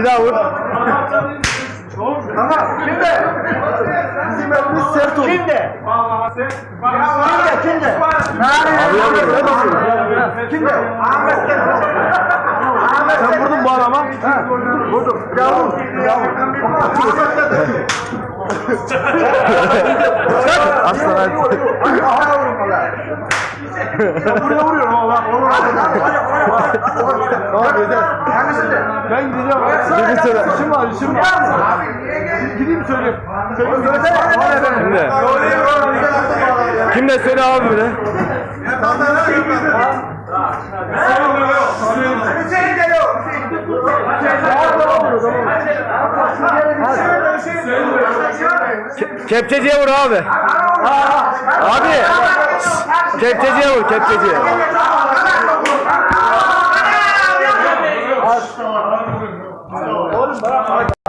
Bir daha vur. Tamam. Şimdi. Bizim elimiz sert olur. Şimdi. Şimdi. Şimdi. Ne basın? Şimdi. Ahmet Sen vurdun bu adama. Vurdum. Vurdum. Yavrum. Yavrum. Aslan hadi. Buraya vuruyorum ama bak. Tamam Ben gideceğim. Gidin söyle. İşim var, işim var. Gideyim söyleyeyim. Söyleyeyim. Söyle. Kim de söyle abi geliyor. Kepçeciye vur abi. Abi. Kepçeciye vur kepçeciye. no, no, no.